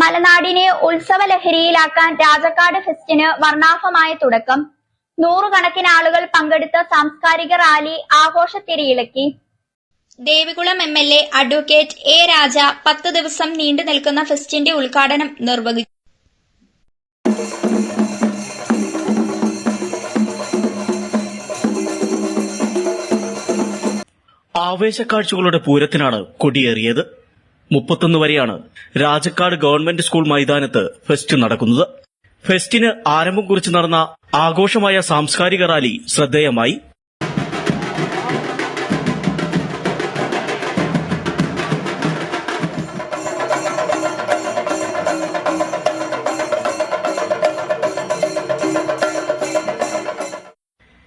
മലനാടിനെ ഉത്സവ ലഹരിയിലാക്കാൻ രാജക്കാട് ഫെസ്റ്റിന് വർണാഭമായ തുടക്കം. നൂറുകണക്കിന് ആളുകൾ പങ്കെടുത്ത സാംസ്കാരിക rally ആഘോഷത്തിരിയിളക്കി. Devikulam M L A advocate A Raja പത്ത് ദിവസം നീണ്ടു നിൽക്കുന്ന ഫെസ്റ്റിന്റെ ഉദ്ഘാടനം നിർവഹിച്ചു. ആവേശക്കാഴ്ചകളുടെ പൂരത്തിനാണ് കൊടിയേറിയത്. മുപ്പത്തൊന്ന് വരെയാണ് രാജക്കാട് ഗവൺമെന്റ് സ്കൂൾ മൈതാനത്ത് ഫെസ്റ്റ് നടക്കുന്നത്. ഫെസ്റ്റിന് ആരംഭം കുറിച്ച് നടന്ന ആഘോഷമായ സാംസ്കാരിക റാലി ശ്രദ്ധേയമായി.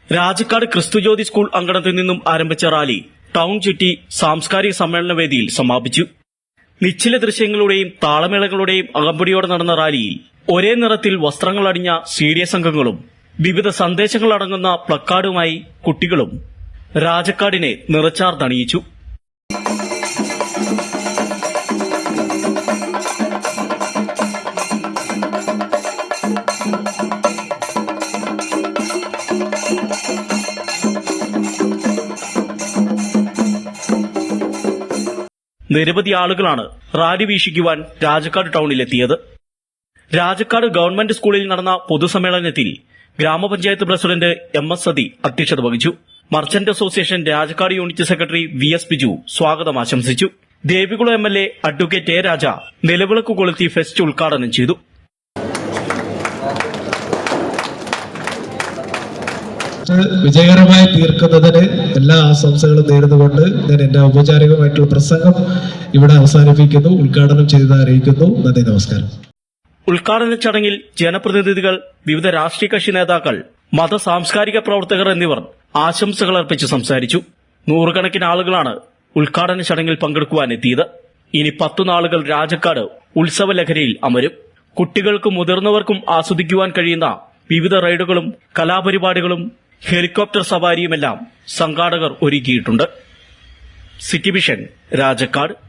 രാജക്കാട് ക്രിസ്തുജ്യോതി സ്കൂൾ അങ്കണത്തിൽ നിന്നും ആരംഭിച്ച റാലി ടൗൺ ചുറ്റി സാംസ്കാരിക സമ്മേളന വേദിയിൽ സമാപിച്ചു. നിശ്ചല ദൃശ്യങ്ങളുടെയും താളമേളകളുടെയും അകമ്പടിയോടെ നടന്ന റാലിയിൽ ഒരേ നിറത്തിൽ വസ്ത്രങ്ങൾ അണിഞ്ഞ എസ് അംഗങ്ങളും വിവിധ സന്ദേശങ്ങളടങ്ങുന്ന പ്ലക്കാർഡുമായി കുട്ടികളും രാജക്കാടിനെ നിറച്ചാർന്നണിയിച്ചു. നിരവധി ആളുകളാണ് റാലി വീക്ഷിക്കുവാൻ രാജക്കാട് ടൗണിലെത്തിയത്. രാജക്കാട് ഗവൺമെന്റ് സ്കൂളിൽ നടന്ന പൊതുസമ്മേളനത്തിൽ ഗ്രാമപഞ്ചായത്ത് പ്രസിഡന്റ് എം എസ് സതി അധ്യക്ഷത വഹിച്ചു. Merchant association Rajakkad unit secretary V S Biju സ്വാഗതം ആശംസിച്ചു. Devikulam M L A advocate A Raja നിലവിളക്ക് കൊളുത്തി ഫെസ്റ്റ് ഉദ്ഘാടനം ചെയ്തു. ഇത് വിജയകരമായി തീർക്കുന്നതിന് എല്ലാ ആശംസകളും നേർന്നുകൊണ്ട് ഞാൻ എന്റെ ഔപചാരികമായിട്ടുള്ള പ്രസംഗം ഇവിടെ അവസാനിപ്പിക്കുന്നു ഉദ്ഘാടനം ചെയ്ത് അറിയിക്കുന്നു. നന്ദി നമസ്കാരം. ഉദ്ഘാടന ചടങ്ങിൽ ജനപ്രതിനിധികൾ വിവിധ രാഷ്ട്രീയ കക്ഷി നേതാക്കൾ മത സാംസ്കാരിക പ്രവർത്തകർ എന്നിവർ ആശംസകൾ അർപ്പിച്ച് സംസാരിച്ചു. നൂറുകണക്കിന് ആളുകളാണ് ഉദ്ഘാടന ചടങ്ങിൽ പങ്കെടുക്കുവാൻ എത്തിയത്. ഇനി പത്തു നാളുകൾ രാജക്കാട് ഉത്സവ ലഹരിയിൽ അമരും. കുട്ടികൾക്കും മുതിർന്നവർക്കും ആസ്വദിക്കുവാൻ കഴിയുന്ന വിവിധ റൈഡുകളും കലാപരിപാടികളും ഹെലികോപ്റ്റർ സവാരിയുമെല്ലാം സംഘാടകർ ഒരുക്കിയിട്ടുണ്ട്. City vision Rajakkad.